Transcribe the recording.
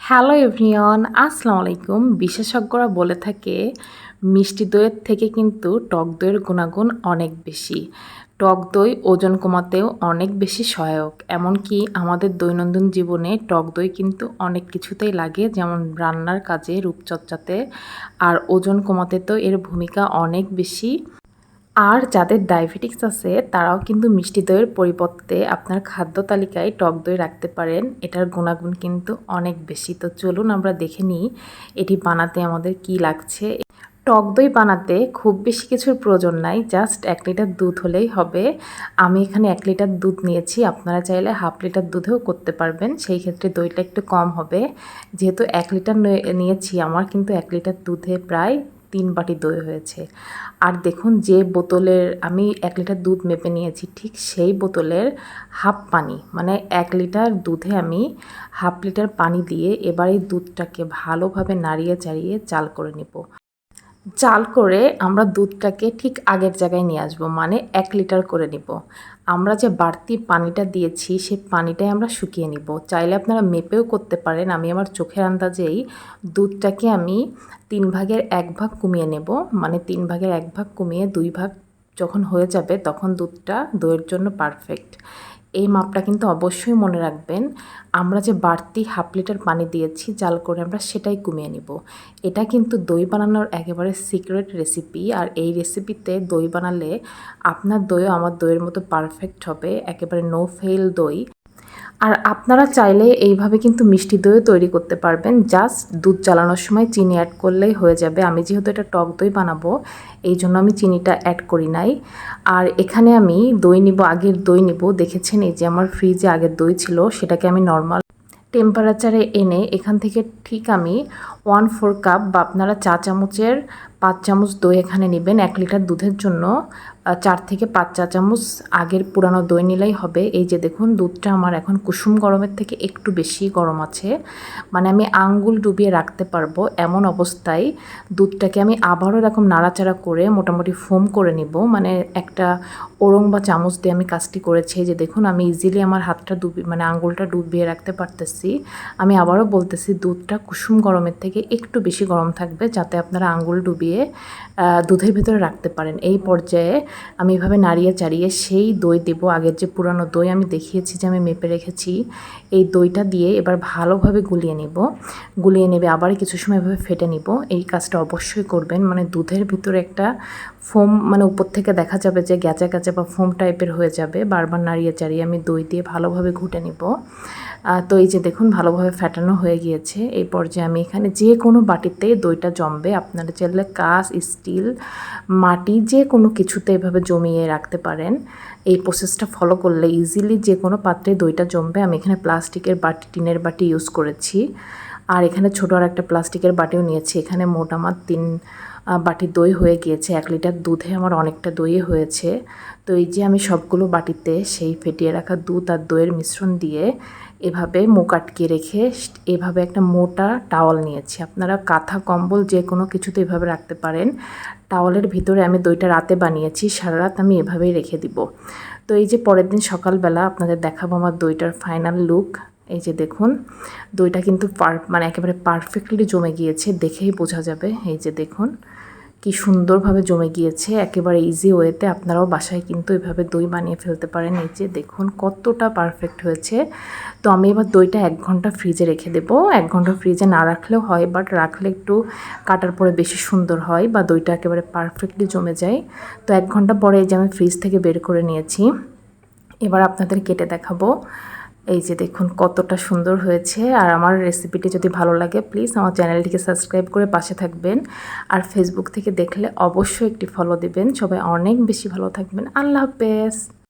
Hello everyone আসসালামু আলাইকুম বিশেষজ্ঞরা বলে থাকে, মিষ্টি দইয়ের থেকে কিন্তু টক দইয়ের গুণাগুণ অনেক বেশি। টক দই ওজন কমাতেও অনেক বেশি সহায়ক। এমনকি আমাদের দৈনন্দিন জীবনে টক দই কিন্তু অনেক কিছুতেই লাগে, যেমন রান্নার কাজে, রূপচর্চাতে, আর ওজন কমাতে তো এর ভূমিকা অনেক বেশি। আর যাদের ডায়াবেটিক্স আছে, তারাও কিন্তু মিষ্টি দইয়ের পরিবর্তে আপনার খাদ্য তালিকায় টক দই রাখতে পারেন। এটার গুণাগুণ কিন্তু অনেক বেশি। তো চলুন আমরা দেখে নিই এটি বানাতে আমাদের কি লাগছে। টক দই বানাতে খুব বেশি কিছুর প্রয়োজন নাই, জাস্ট এক লিটার দুধ হলেই হবে। আমি এখানে এক লিটার দুধ নিয়েছি, আপনারা চাইলে হাফ লিটার দুধেও করতে পারবেন, সেই ক্ষেত্রে দইটা একটু কম হবে। যেহেতু এক লিটার নিয়েছি, আমার কিন্তু এক লিটার দুধে প্রায় তিন বাটি দই হয়েছে। আর দেখুন যে বোতলের আমি এক লিটার দুধ মেপে নিয়েছি, ঠিক সেই বোতলের হাফ পানি মানে এক লিটার দুধে আমি হাফ লিটার পানি দিয়ে এবার এই দুধটাকে ভালোভাবে নাড়িয়ে চাড়িয়ে চাল করে নেব। চাল করে আমরা দুধটাকে ঠিক আগের জায়গায় নিয়ে আসব মানে এক লিটার করে নিব। আমরা যে বাড়তি পানিটা দিয়েছি, সে পানিটাই আমরা শুকিয়ে নিব। চাইলে আপনারা মেপেও করতে পারেন। আমি আমার চোখের আন্দাজেই দুধটাকে আমি তিন ভাগের এক ভাগ কমিয়ে নেব। মানে তিন ভাগের এক ভাগ কমিয়ে দুই ভাগ যখন হয়ে যাবে, তখন দুধটা দইয়ের জন্য পারফেক্ট এই মাপটা কিন্তু অবশ্যই মনে রাখবেন। আমরা যে বাড়তি হাফ লিটার পানি দিয়েছি, জাল করে আমরা সেটাই কমিয়ে নিব। এটা কিন্তু দই বানানোর একেবারে সিক্রেট রেসিপি আর এই রেসিপিতে দই বানালে আপনার দইও আমার দইয়ের মতো পারফেক্ট হবে, একেবারে নো ফেল দই। আর আপনারা চাইলে এইভাবে কিন্তু মিষ্টি দইও তৈরি করতে পারবেন। জাস্ট দুধ জ্বালানোর সময় চিনি অ্যাড করলেই হয়ে যাবে। আমি যেহেতু এটা টক দই বানাবো এই জন্য আমি চিনিটা অ্যাড করি নাই। আর এখানে আমি দই নিব, আগের দই নিব। দেখেছেন এই যে আমার ফ্রিজে আগের দই ছিল, সেটাকে আমি নর্মাল টেম্পারেচারে এনে এখান থেকে ঠিক আমি ওয়ান ফোর কাপ বা আপনারা চা চামচের পাঁচ চামচ দই এখানে নেবেন, এক লিটার দুধের জন্য। চার থেকে পাঁচ চা চামচ আগের পুরানো দই নিলেই হবে। এই যে দেখুন, দুধটা আমার এখন কুসুম গরমের থেকে একটু বেশি গরম আছে। মানে আমি আঙ্গুল ডুবিয়ে রাখতে পারব এমন অবস্থায় দুধটাকে আমি আবারও এরকম নাড়াচাড়া করে মোটামুটি ফোম করে নিব। মানে একটা ওরং বা চামচ দিয়ে আমি কাজটি করেছি। যে দেখুন, আমি ইজিলি আমার হাতটা ডুবি মানে আঙ্গুলটা ডুবিয়ে রাখতে পারতেছি। আমি আবারও বলতেছি, দুধটা কুসুম গরমের থেকে একটু বেশি গরম থাকবে যাতে আপনারা আঙ্গুল ডুবিয়ে দুধের ভেতরে রাখতে পারেন। এই পর্যায়ে আমি এভাবে নাড়িয়ে চাড়িয়ে সেই দই দেবো। আগের যে পুরানো দই আমি দেখিয়েছি যে আমি মেপে রেখেছি, এই দইটা দিয়ে এবার ভালোভাবে গুলিয়ে নিব। গুলিয়ে নেবে, আবার কিছু সময় এভাবে ফেটে নিব। এই কাজটা অবশ্যই করবেন। মানে দুধের ভিতরে একটা ফোম মানে উপর থেকে দেখা যাবে যে গ্যাচা গ্যাচা বা ফোম টাইপের হয়ে যাবে। বারবার নাড়িয়ে চাড়িয়ে আমি দই দিয়ে ভালোভাবে ঘুটে নিব। তো এই যে দেখুন, ভালোভাবে ফ্যাটানো হয়ে গিয়েছে। এই পর্যায়ে আমি এখানে যে কোনো বাটিতে দইটা জমবে। আপনারা চাইলে কাঁচ, স্টিল, মাটি, যে কোনো কিছুতে এভাবে জমিয়ে রাখতে পারেন। এই প্রসেসটা ফলো করলে ইজিলি যে কোনো পাত্রে দইটা জমবে। আমি এখানে প্লাস্টিকের বাটি, টিনের বাটি ইউজ করেছি। আর এখানে ছোটো আর একটা প্লাস্টিকের বাটিও নিয়েছি। এখানে মোট আমার তিন বাটি দই হয়ে গিয়েছে। এক লিটার দুধে আমার অনেকটা দই হয়েছে। তো এই যে আমি সবগুলো বাটিতে সেই ফেটিয়ে রাখা দুধ আর দইয়ের মিশ্রণ দিয়ে এভাবে মুখ আটকে রেখে এভাবে একটা মোটা টাওয়াল নিয়েছি। আপনারা কাঁথা, কম্বল যে কোনো কিছুতে এভাবে রাখতে পারেন। টাওয়ালের ভিতরে আমি দইটা রাতে বানিয়েছি, সারা রাত আমি এভাবেই রেখে দিব। তো এই যে পরের দিন সকালবেলা আপনাদের দেখাবো আমার দইটার ফাইনাল লুক এই যে দেখুন, দইটা কিন্তু পার মানে একেবারে পারফেক্টলি জমে গিয়েছে, দেখেই বোঝা যাবে। এই যে দেখুন, কি সুন্দরভাবে জমে গিয়েছে, একেবারে ইজি ওয়েতে আপনারাও বাসায় কিন্তু এভাবে দই বানিয়ে ফেলতে পারেন। এই যে দেখুন, কতটা পারফেক্ট হয়েছে। তো আমি এবার দইটা এক ঘণ্টা ফ্রিজে রেখে দেবো। এক ঘণ্টা ফ্রিজে না রাখলেও হয় বাট রাখলে একটু কাটার পরে বেশি সুন্দর হয় বা দইটা একেবারে পারফেক্টলি জমে যায়। তো এক ঘণ্টা পরে এই যে আমি ফ্রিজ থেকে বের করে নিয়েছি। এবার আপনাদের কেটে দেখাবো। এই যে দেখুন কতটা সুন্দর হয়েছে। আর আমার রেসিপিটি যদি ভালো লাগে প্লিজ আমার চ্যানেলটিকে সাবস্ক্রাইব করে পাশে থাকবেন। আর ফেসবুক থেকে দেখলে অবশ্যই একটি ফলো দিবেন। সবাই অনেক বেশি ভালো থাকবেন। আল্লাহ হাফেজ।